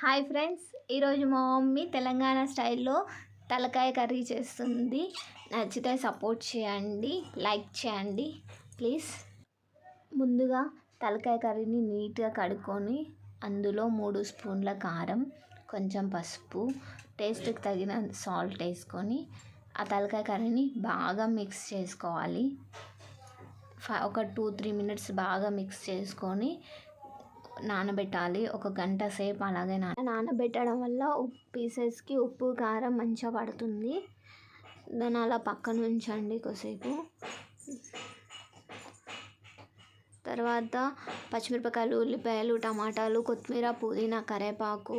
Hi friends ఈరోజు మా mummy Telangana స్టైల్లో తలకాయ కర్రీ చేస్తుంది. నచ్చితే సపోర్ట్ చేయండి లైక్ చేయండి ప్లీజ్. ముందుగా తలకాయ కర్రీని నీట్గా కడుక్కొని అందులో మూడు స్పూన్ల కారం కొంచెం పసుపు టేస్ట్కి తగిన సాల్ట్ వేసుకొని ఆ తలకాయ కర్రీని బాగా మిక్స్ చేసుకోవాలి. ఫ- ఒక టూ త్రీ మినిట్స్ బాగా మిక్స్ చేసుకొని నానబెట్టాలి. ఒక గంట సేపు అలాగే నాన నానబెట్టడం వల్ల ఉప్పు పీసెస్కి ఉప్పు కారం మంచిగా పడుతుంది. దాన్ని అలా పక్కన ఉంచండి కొద్దిసేపు. తర్వాత పచ్చిమిరపకాయలు ఉల్లిపాయలు టమాటాలు కొత్తిమీర పుదీనా కరివేపాకు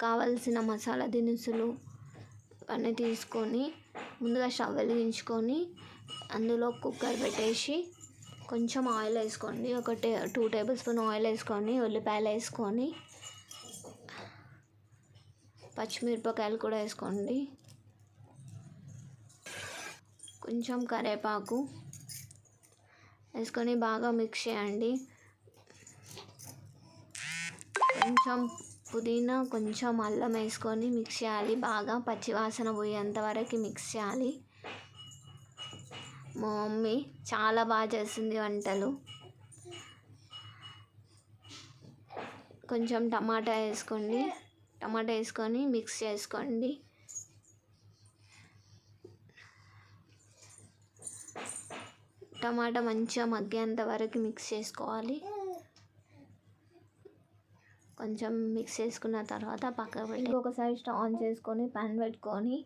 కావలసిన మసాలా దినుసులు అన్నీ తీసుకొని ముందుగా స్టవ్ వెలిగించుకొని అందులో కుక్కర్ పెట్టేసి కొంచెం ఆయిల్ వేసుకోండి ఒక టే టూ టేబుల్ స్పూన్ ఆయిల్ వేసుకొని ఉల్లిపాయలు వేసుకొని పచ్చిమిరపకాయలు కూడా వేసుకోండి. కొంచెం కరేపాకు వేసుకొని బాగా మిక్స్ చేయండి. కొంచెం పుదీనా కొంచెం అల్లం వేసుకొని మిక్స్ చేయాలి. బాగా పచ్చివాసన పోయేంత వరకు మిక్స్ చేయాలి. మా మమ్మీ చాలా బాగా చేస్తుంది వంటలు. కొంచెం టమాటా వేసుకోండి. టమాటా వేసుకొని మిక్స్ చేసుకోండి. టమాటా మంచిగా మగ్గేంత వరకు మిక్స్ చేసుకోవాలి. కొంచెం మిక్స్ చేసుకున్న తర్వాత పక్కకు పెట్టి ఒకసారి స్టవ్ ఆన్ చేసుకొని పాన్ పెట్టుకొని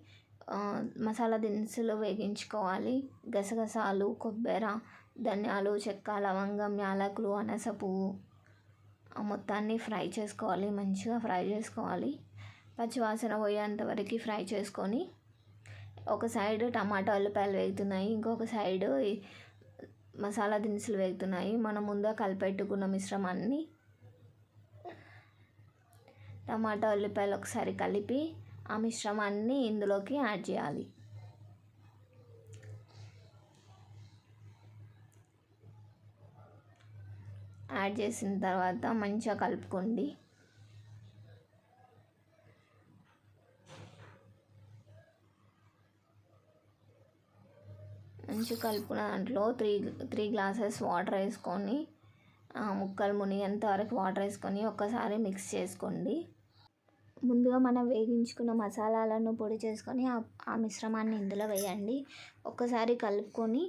మసాలా దినుసులు వేగించుకోవాలి. గసగసాలు కొబ్బరి ధనియాలు చెక్క లవంగం యాలకులు అనాస పువ్వు మొత్తాన్ని ఫ్రై చేసుకోవాలి. మంచిగా ఫ్రై చేసుకోవాలి. పచ్చివాసన పోయేంత వరకు ఫ్రై చేసుకొని ఒక సైడ్ టమాటా ఉల్లిపాయలు వేగుతున్నాయి. ఇంకొక సైడ్ మసాలా దినుసులు వేగుతున్నాయి. మనం ముందుగా కలిపెట్టుకున్న మిశ్రమాన్ని టమాటా ఉల్లిపాయలు ఒకసారి కలిపి ఆ మిశ్రమాన్ని ఇందులోకి యాడ్ చేయాలి. యాడ్ చేసిన తర్వాత మంచిగా కలుపుకోండి. మంచిగా కలుపుకున్న దాంట్లో త్రీ త్రీ గ్లాసెస్ వాటర్ వేసుకొని ముక్కలు మునిగేంత వరకు వాటర్ వేసుకొని ఒక్కసారి మిక్స్ చేసుకోండి. ముందుగా మనం వేగించుకున్న మసాలాలను పొడి చేసుకొని ఆ మిశ్రమాన్ని ఇందులో వేయండి. ఒక్కసారి కలుపుకొని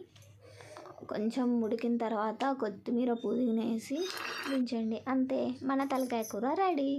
కొంచెం ఉడికిన తర్వాత కొత్తిమీర పుదీనా వేసి అంతే మన తలకాయ కూర రెడీ.